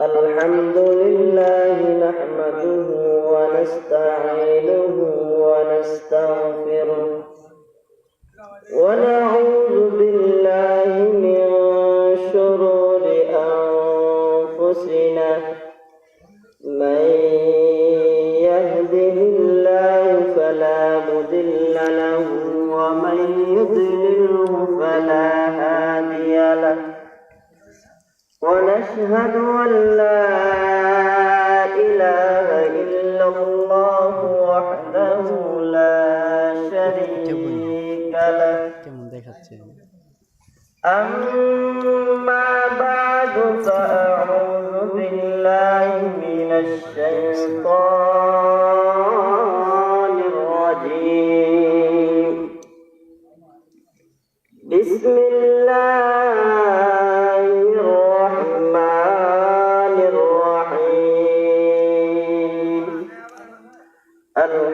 الحمد لله نحمده ونستعينه ونستغفره ونعوذ أشهد أن لا إله إلا الله وحده لا شريك له أما بعد فأعوذ بالله من الشيطان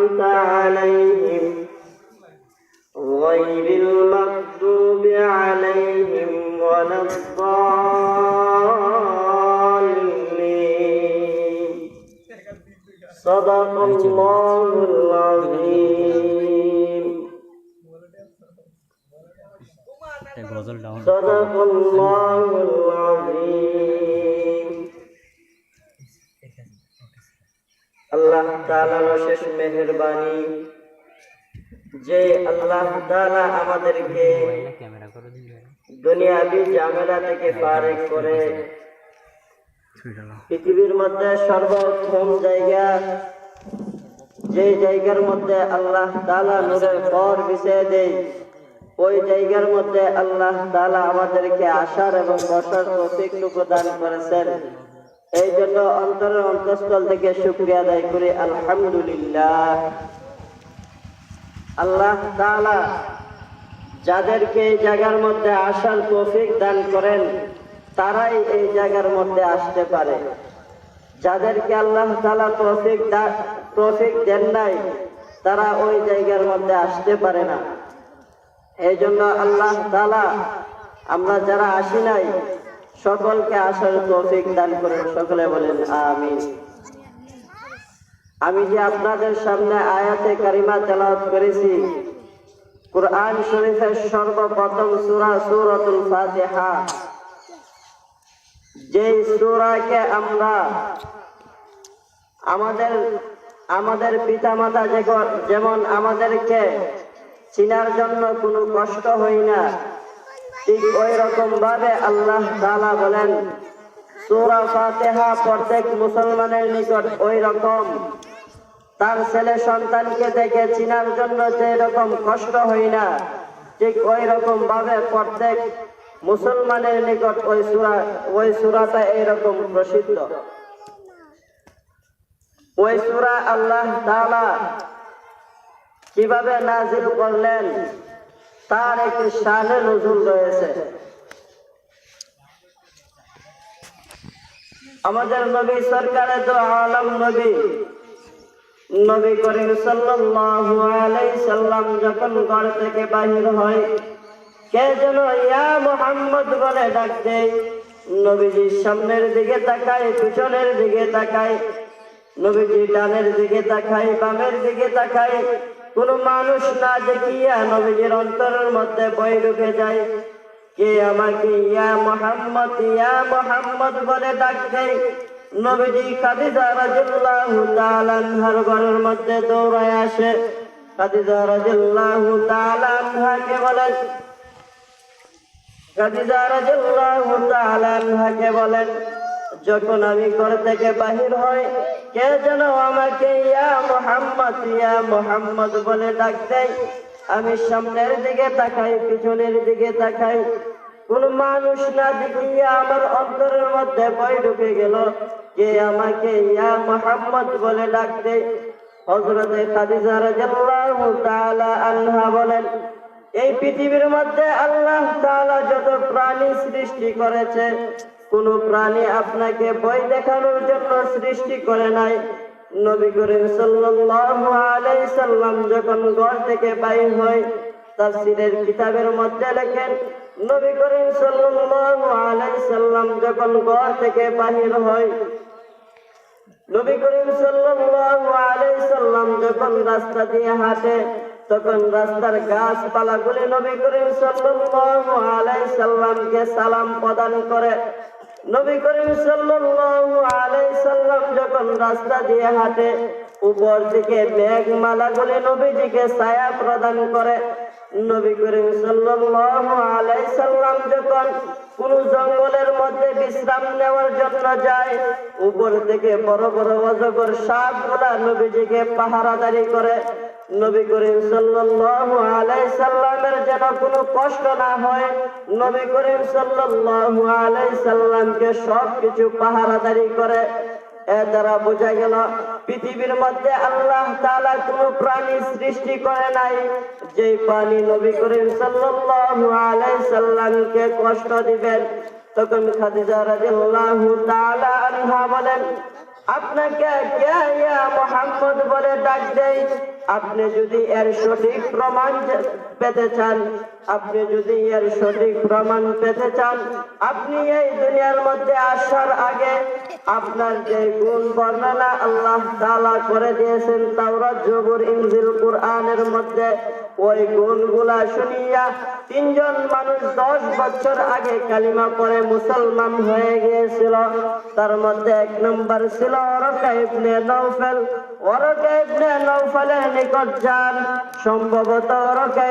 أنعمت عليهم غير المغضوب عليهم ولا الضالين صدق الله العظيم صدق الله العظيم আল্লাহ অশেষ মেহেরবানি। যে আল্লাহ তাআলা আমাদেরকে দুনিয়াবি থেকে ফারেক করে, পৃথিবীর মধ্যে সর্বোত্তম জায়গা, যে জায়গার মধ্যে আল্লাহ তাআলা নূরের পর বিছিয়ে দেয়, ওই জায়গার মধ্যে আল্লাহ তাআলা আমাদেরকে আসার এবং বসার তৌফিক দান করেছেন। এই জন্য অন্তরের অন্তঃস্থল থেকে শুকরিয়া আদায় করি, আলহামদুলিল্লাহ। আল্লাহ যাদেরকে এই জায়গার মধ্যে আসার তৌফিক দান করেন, তারাই এই জায়গার মধ্যে আসতে পারে। যাদেরকে আল্লাহ তাআলা তৌফিক তৌফিক দেন নাই, তারা ওই জায়গার মধ্যে আসতে পারে না। এই জন্য আল্লাহ তাআলা, আমরা যারা আসি নাই সকলকে আসার তৌফিক দান করেন, সকলে বলেন আমিন। আমি যে আপনাদের সামনে আয়াতে কারিমা তেলাওয়াত করেছি, কুরআন শরীফের সর্বপ্রথম সূরা সূরাতুল ফাতিহা যে সূরাকে আমরা আমাদের আমাদের পিতামাতা যেমন আমাদেরকে চিনার জন্য কোনো কষ্ট হয় না ঠিক ওই রকম ভাবে আল্লাহ তাআলা বলেন, সূরা ফাতিহা প্রত্যেক মুসলমানের নিকট ওই রকম তার ছেলে সন্তানকে দেখে চিনার জন্য যে রকম কষ্ট হয় না, ঠিক ওই রকম ভাবে প্রত্যেক মুসলমানের নিকট ওই সুরা, ওই সুরাটা এইরকম প্রসিদ্ধ। ওই সুরা আল্লাহ তাআলা কীভাবে নাজিল করলেন? তার একটি শানে নজুল রয়েছে। আমাদের নবী, সরকারে তো আলম নবী। নবী করিম সাল্লাল্লাহু আলাইহি সাল্লাম যখন ঘর থেকে বাহির হয়, কে যেন ইয়া মুহাম্মদ বলে ডাক দেয়। নবীজি সামনের দিকে তাকায়, পিছনের দিকে তাকায়। নবীজি ডানের দিকে তাকায়, বামের দিকে তাকায়। কোন মানুষ না দেখিয়া নবীজির অন্তরের মধ্যে বই ঢুকে যায়। কে আমাকে ইয়া মোহাম্মদ ইয়া মোহাম্মদ বলে ডাক দেয় নবীজি খাদিজা রাদিয়াল্লাহু তাআলা আনহার ঘরের মধ্যে দৌড়ায় আসে। খাদিজা রাদিয়াল্লাহু তাআলা আনহাকে বলেন খাদিজা রাদিয়াল্লাহু তাআলা আনহাকে বলেন যখন আমি ঘর থেকে বাহির হই, কে যেন আমাকে ইয়া মোহাম্মদ ইয়া মোহাম্মদ বলে ডাক দেয়। আমি সামনের দিকে তাকাই, পিছনের দিকে তাকাই। কোন মানুষ না দেখিয়া আমার অন্তরের মধ্যে ভয় ঢুকে গেল যে আমাকে ইয়া মোহাম্মদ বলে ডাকতে হজরতে খাদিজা তাআলা আনহা বলেন, এই পৃথিবীর মধ্যে আল্লাহ তাআলা যত প্রাণী সৃষ্টি করেছে কোন প্রাণী আপনাকে ভয় দেখানোর জন্য সৃষ্টি করে নাই। নবী করিম সাল্লাম যখন ঘর থেকে বাইর হয়, তাফসীরের কিতাবের মধ্যে লেখেন, নবী করিম সাল্লাম যখন ঘর থেকে বাহির হয়, নবী করিম সাল্লাম যখন রাস্তা দিয়ে হাঁটে, তখন রাস্তার গাছপালাগুলি নবী করিম সাল্লামকে সালাম প্রদান করে। নবী করিম সাল্লাল্লাহু আলাইহি সাল্লাম যখন রাস্তা দিয়ে হাঁটে, উপর থেকে মেঘমালাগুলি নবীজিকে ছায়া প্রদান করে। নবী করিম সাল্লাল্লাহু আলাইহি সাল্লাম যখন কোন জঙ্গলের মধ্যে বিশ্রাম নেওয়ার জন্য যায়, উপর থেকে বড় বড় অজগর সাপগুলা নবীজিকে পাহারাদারি করে। নবী করিম সাল্লাল্লাহু আলাইহি সাল্লামের যেন কোনো কষ্ট না হয়, নবী করিম সাল্লাল্লাহু আলাইহি সাল্লামকে সবকিছু পাহারাদারি করে। এ দ্বারা বোঝা গেল, পৃথিবীর মধ্যে আল্লাহ তাআলা কোনো প্রাণী সৃষ্টি করে নাই। যে প্রাণী নবী করিম সাল্লাল্লাহু আলাইহি সাল্লামকে কষ্ট দিবেন, তখন খাদিজা রাদিয়াল্লাহু তাআলা আনহা বলেন, আপনাকে কে ইয়া মোহাম্মদ বলে ডাক দেই আপনি যদি এর সঠিক প্রমাণ পেতে চান আপনি যদি এর সঠিক প্রমাণ পেতে চান, আপনি এই দুনিয়ার মধ্যে আসার আগে আপনার যে গুণ বর্ণনা আল্লাহ তাআলা করে দিয়েছেন, তাওরাত জবুর ইনজিল, কুরআনের মধ্যে, ওই গুণগুলা শুনিয়া তিনজন মানুষ দশ বছর আগে কালিমা পরে মুসলমান হয়ে গিয়েছিল। তার মধ্যে এক নম্বর ছিল ইবনে নৌফেল ইবনে নৌফেলের নিকট যান। সম্ভবত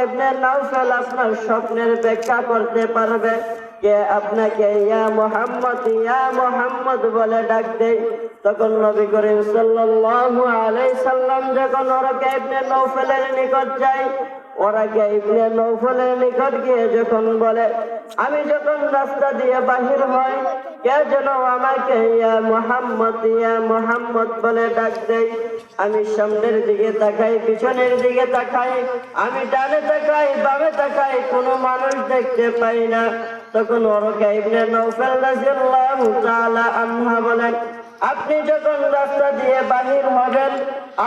ইবনে নৌফেল আপনার স্বপ্নের ব্যাখ্যা করতে পারবে। কে আপনাকে ইয়া মোহাম্মদ ইয়া মোহাম্মদ বলে ডাক দেয় তখন নবী করিম সাল্লাল্লাহু আলাইহি সাল্লাম যখন ওরকে ইবনে নৌফেলের নিকট যায় ওরা কে ইবনে নৌফলের নিকট গিয়ে যখন বলে, আমি যখন রাস্তা দিয়ে বাহির হই, কে যেন আমাকে ইয়া মোহাম্মদ ইয়া মোহাম্মদ বলে ডাক দেয়। আমি সামনের দিকে তাকাই, পিছনের দিকে তাকাই, আমি ডানে তাকাই, বামে তাকাই, কোনো মানুষ দেখতে পাই না। তখন ওরকে ইবনে নৌফেল রাদিয়াল্লাহু তাআলা আনহা বলেন, আপনি যখন রাস্তা দিয়ে বাহির হবেন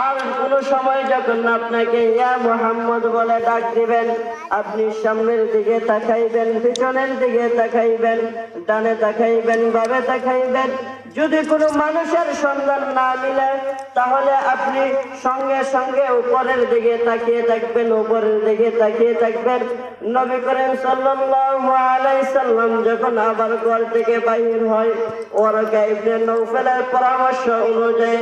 আর কোন সময় যখন আপনাকে ইয়া মোহাম্মদ বলে ডাক দিবেন, আপনি সামনের দিকে তাকাইবেন, পিছনের দিকে তাকাইবেন, ডানে তাকাইবেন, বামে তাকাইবেন, যদি কোনো মানুষের সন্ধান না মিলে, তাহলে আপনি সঙ্গে সঙ্গে উপরের দিকে তাকিয়ে থাকবেন, উপরের দিকে তাকিয়ে থাকবেন। নবী করিম সাল্লাম যখন আবার ঘর থেকে বাহির হয় ওরা ইবনে নৌফেলের পরামর্শ অনুযায়ী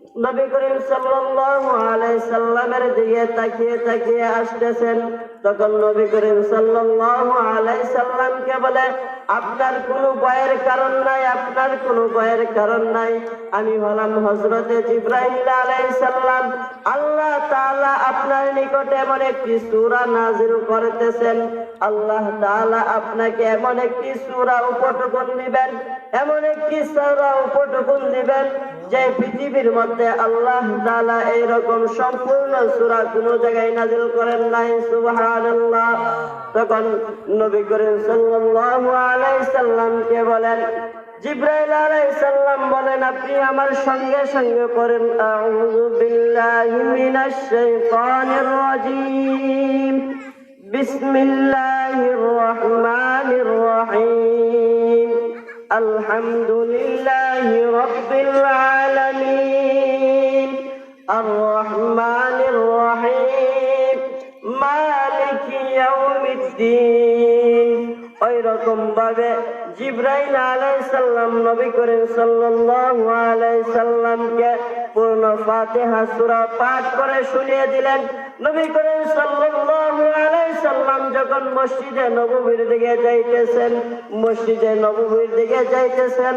নবী করিম সাল্লাল্লাহু সাল্লামের দিকে তাকিয়ে তাকিয়ে আসতেছেন। তখন নবী করিম সাল্লাল্লাহু সাল্লামকে বলে, আপনার কোনো ভয়ের কারণ নাই, আপনার কোনো ভয়ের কারণ নাই। আমি হলাম হযরতে সালাম। আল্লাহ তাআলা আপনার নিকটে এমন একটি সূরা নাযিল করতেছেন। আল্লাহ তাআলা আপনাকে এমন একটি সূরা উপটুকুন দিবেন, এমন একটি সূরা উপটুকুন দিবেন যে পৃথিবীর মধ্যে আল্লাহ তাআলা এইরকম সম্পূর্ণ সূরা কোনো জায়গায় নাযিল করেন নাই, সুবহানাল্লাহ। তখন নবী করিম সাল্লাল্লাহু আলাইহি সাল্লামকে বলেন, জিব্রাইল আলাইহিস সালাম বলেন, আপনি আমার সঙ্গে সঙ্গে পড়েন। আউযু বিল্লাহি মিনাশ শাইতানির বিসমিল্লাহির আলহামদুলিল্লাহি রাব্বিল আলামিন। আর الرحيم مالك يوم الدين ওই রকম ভাবে জিব্রাইল আলাইসাল্লাম নবী করিম সাল্লাল্লাহু আলাইহি সাল্লামকে পূর্ণ ফাতিহা সূরা পাঠ করে শুনিয়ে দিলেন। নবী করিম সাল্লাল্লাহু যখন মসজিদে নববীর দিকে যাইতেছেন, মসজিদে নববীর দিকে যাইতেছেন,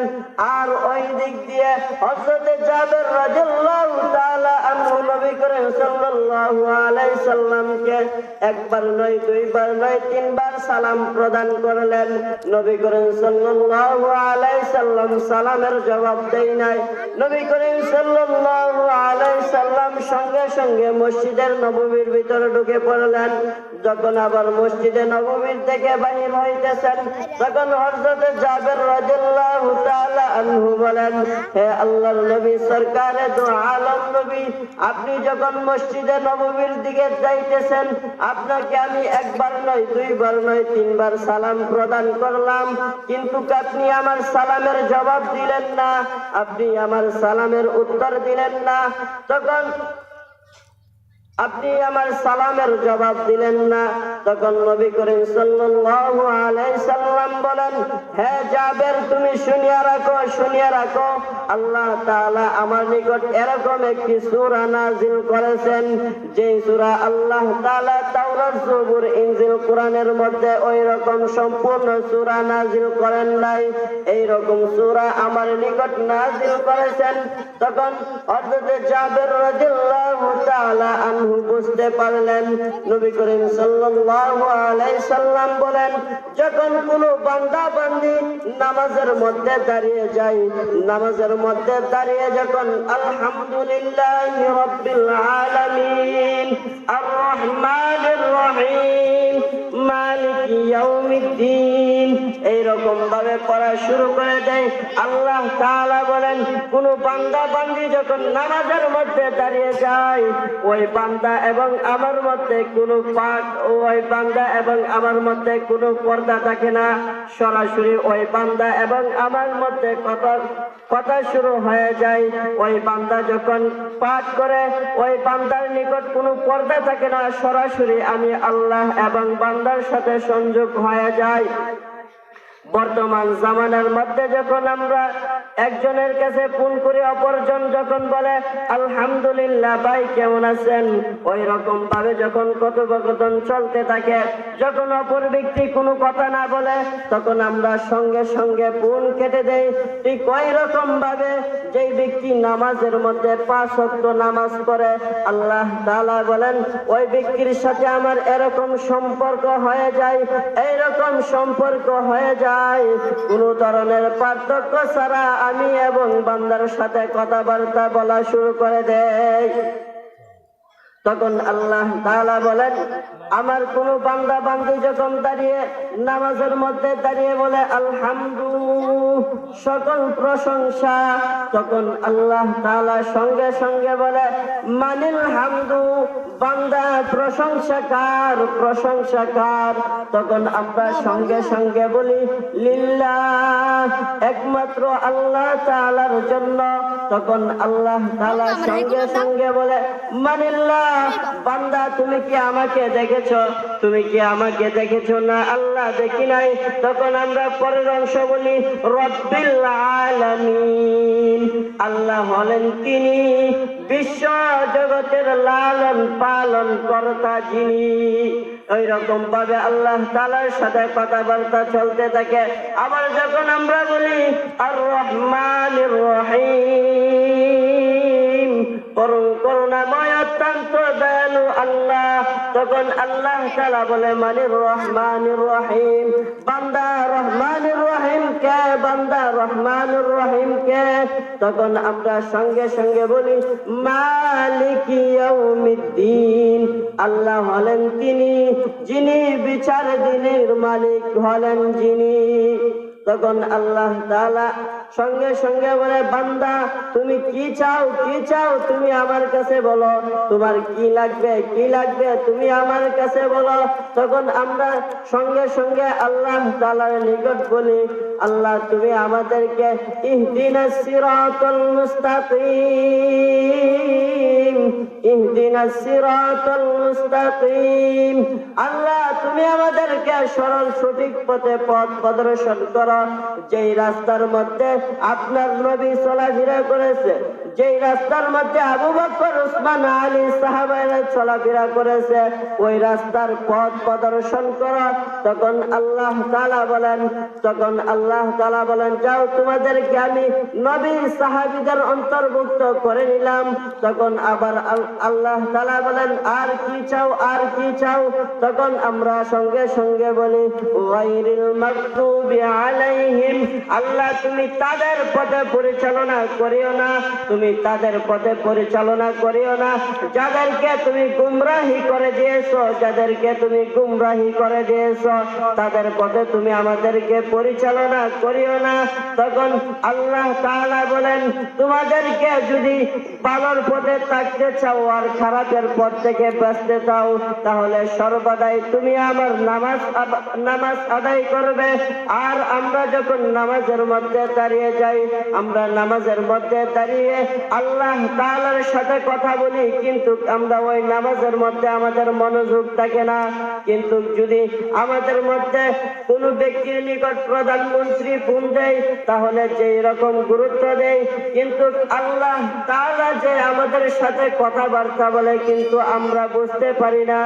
আর ওই দিক দিয়ে হযরত জাবের তাআলা আনহু নবী করিম সাল্লাল্লাহু আলাইহি সাল্লামকে একবার নয়, দুইবার নয়, তিনবার সালাম প্রদান করলেন। নবী করিম সাল্লাল্লাহু আলাইহি সাল্লাম সালামের জবাব দেই নাই। নবী করিম সাল্লাল্লাহু আলাইহি সাল্লাম সঙ্গে সঙ্গে মসজিদের নববীর ভিতরে ঢুকে পড়লেন। যখন আবার মসজিদে নববীর থেকে বাহির হইতেছেন, তখন হযরত জাবের রাদিয়াল্লাহু আনহু বলেন, হে আল্লাহর নবী, সরকারে দু আলম নবী, আপনি যখন মসজিদে নববীর দিকে যাইতেছেন, আপনাকে আমি একবার নয়, দুইবার নয়, তিনবার সালাম প্রদান করলাম, কিন্তু আপনি আমার সালামের জবাব দিলেন না, আপনি আমার সালামের উত্তর দিলেন না। তখন আপনি আমার সালামের জবাব দিলেন না। তখন নবী করিম সাল্লাল্লাহু আলাইহি বলেন, হে জাবের, তুমি শুনিয়া রাখো শুনিয়া রাখো। আল্লাহ তাআলা আমার নিকট এরকম একটি সূরা নাযিল করেছেন, যে সূরা আল্লাহ তাআলা তাওরাত জবুর ইনজিল, কোরআনের মধ্যে ওই রকম সম্পূর্ণ সূরা নাযিল করেন নাই। এই রকম সূরা আমার নিকট নাযিল করেছেন, তখন হযরত জাবের রাদিয়াল্লাহু তাআলা আনহু বুঝতে পারলেন। নবী করিম সাল্লাল্লাহু আলাইহি সাল্লাম বলেন, যখন কোনো বান্দা বান্দি নামাজের মধ্যে দাঁড়িয়ে যায়। নামাজের মধ্যে দাঁড়িয়ে যখন আলহামদুলিল্লাহ রব্বিল আলামিন আর রহমানির রহিম, মালিক ইয়াউমিদ্দিন। এইরকম ভাবে পড়া শুরু করে দেয়। আল্লাহ বলেন, কোন বান্দা বান্দি যখন নামাজের মধ্যে দাঁড়িয়ে যায়, ওই বান্দা এবং আমার মধ্যে কোনো পাক ওই বান্দা এবং আমার মধ্যে কোনো পর্দা থাকে না। সরাসরি ওই বান্দা এবং আমার মধ্যে কথা কথা শুরু হয়ে যায়। ওই বান্দা যখন পাঠ করে, ওই বান্দার নিকট কোনো পর্দা থাকে না, সরাসরি আমি আল্লাহ এবং বান্দার সাথে সংযোগ হয়ে যায় বর্তমান জামানার মধ্যে যখন আমরা একজনের কাছে ফোন করি, অপরজন যখন বলে, আলহামদুলিল্লাহ, ভাই, কেমন আছেন? ওই রকম ভাবে যখন কথোপকথন চলতে থাকে, যখন অপর ব্যক্তি কোনো কথা না বলে, তখন আমরা সঙ্গে সঙ্গে ফোন কেটে দেই। ঠিক ওই রকম ভাবে যেই ব্যক্তি নামাজের মধ্যে পাঁচ ওয়াক্ত নামাজ পড়ে, আল্লাহ তাআলা বলেন, ওই ব্যক্তির সাথে আমার এরকম সম্পর্ক হয়ে যায়, এইরকম সম্পর্ক হয়ে যায়। কোন ধরনের পার্থক্য ছাড়া আমি এবং বান্দার সাথে কথাবার্তা বলা শুরু করে দেয় তখন আল্লাহ তালা বলেন আমার কোন বান্দা বান্দি যখন দাঁড়িয়ে নামাজের মধ্যে দাঁড়িয়ে বলে আলহামদু সকল প্রশংসা তখন আল্লাহ তাআলা সঙ্গে সঙ্গে বলে মানিল হামদু বান্দা প্রশংসাকার প্রশংসাকার তখন আমরা সঙ্গে সঙ্গে বলি লিল্লাহ একমাত্র আল্লাহ তাআলার জন্য। তখন আল্লাহ তাআলা সঙ্গে সঙ্গে বলে মানিল্লাহ বান্দা তুমি কি আমাকে দেখেছ? তুমি কি আমাকে দেখেছ? না, আল্লাহ দেখি নাই। তখন আমরা পরের অংশ বলি আলামিন। আল্লাহ হলেন তিনি বিশ্ব জগতের লালন পালন কর্তা যিনি। ওই রকম ভাবে আল্লাহ তালার সাথে কথাবার্তা চলতে থাকে। আবার যখন আমরা বলি, আর রহমান রহিম। অত্যন্ত দয়ালু আল্লাহ। তখন আল্লাহ তালা বলে মানির রহমান রহিম। বান্দা রহমান রহিম কে? বান্দা রহমান রহিম কে? তখন আমরা সঙ্গে সঙ্গে বলি মালিক ইয়াউমিদ্দিন আল্লাহ হলেন তিনি, যিনি বিচার দিনের মালিক হলেন যিনি। তখন আল্লাহ তালা সঙ্গে সঙ্গে বলে, বান্দা, তুমি কি চাও কি চাও? তুমি আমার কাছে বলো। তোমার কি লাগবে কি লাগবে? তুমি আমার কাছে বলো। তখন আমরা সঙ্গে সঙ্গে আল্লাহ তালার নিকট বলি আল্লাহ, তুমি আমাদেরকে মুস্তাকিম মুস্তাকিম। আল্লাহ, তুমি আমাদেরকে সরল সঠিক পথে পথ প্রদর্শন করো। যেই রাস্তার মধ্যে আপনার নবী চলাফেরা করেছে যেই রাস্তার মধ্যে আবু বকর, উসমান, আলী সাহাবারা চলাফেরা করেছে, ওই রাস্তার পথ প্রদর্শন করো। তখন আল্লাহ তালা বলেন, তখন আল্লাহ তালা বলেন, যাও, তোমাদেরকে আমি নবী সাহাবীদের অন্তর্ভুক্ত করে নিলাম। তখন আবার আল্লাহ তালা বলেন, আর কি চাও, আর কি চাও? তখন আমরা সঙ্গে সঙ্গে বলি, ওয়াইরিল মাকতুবি আলাইহিম আল্লাহ, তুমি তাদের পথে পরিচালনা করিও না, তুমি তাদের পথে পরিচালনা করিও না। যাদেরকে তুমি গুমরাহি করে দিয়েছ, যাদেরকে তুমি গুমরাহি করে দিয়েছ, তাদের পথে তুমি আমাদেরকে পরিচালনা করিও না। তখন আল্লাহ তাআলা বলেন, তোমাদেরকে যদি ভালোর পথে থাকতে চাও আর খারাপের পথ থেকে বাঁচতে চাও, তাহলে সর্বদাই তুমি আমার নামাজ নামাজ আদায় করবে। আর আমরা যখন নামাজের মধ্যে দাঁড়িয়ে যাই। আমরা নামাজের মধ্যে দাঁড়িয়ে আল্লাহ তাআলার সাথে কথা বলি, কিন্তু আমরা ওই নামাজের মধ্যে আমাদের মনোযোগ থাকে না। কিন্তু যদি আমাদের মধ্যে কোনো ব্যক্তির নিকট প্রধানমন্ত্রী ফোন দেয়, তাহলে যে রকম গুরুত্ব দেয়। কিন্তু আল্লাহ তাআলা যে আমাদের সাথে কথাবার্তা বলে, কিন্তু আমরা বুঝতে পারি না।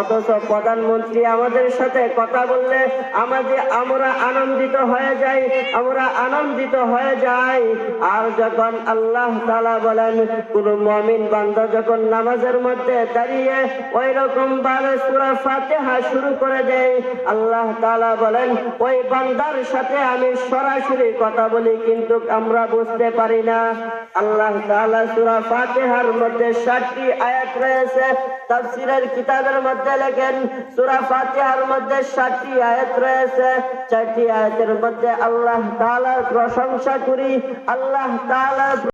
অথচ প্রধানমন্ত্রী আমাদের সাথে কথা বললে আমাদের আমরা আনন্দিত হয়ে যাই। আমরা আনন্দিত হয়ে যাই। আর যখন আল্লাহ তাআলা বলেন, কোন মমিন বান্দা যখন নামাজের মধ্যে দাঁড়িয়ে ওই রকম ভাবে সূরা ফাতিহা শুরু করে দেয়, আল্লাহ তাআলা বলেন, ওই বান্দার সাথে আমি সরাসরি কথা বলি, কিন্তু আমরা বুঝতে পারি না। আল্লাহ তাআলা সূরা ফাতিহার মধ্যে 60টি আয়াত রয়েছে। তাফসীরের কিতাবের মধ্যে লেখেন, সূরা ফাতিহার মধ্যে 60টি আয়াত রয়েছে। চারটি আয়াতের মধ্যে আল্লাহ তাআলার প্রশংসা করি আল্লাহ তাআলার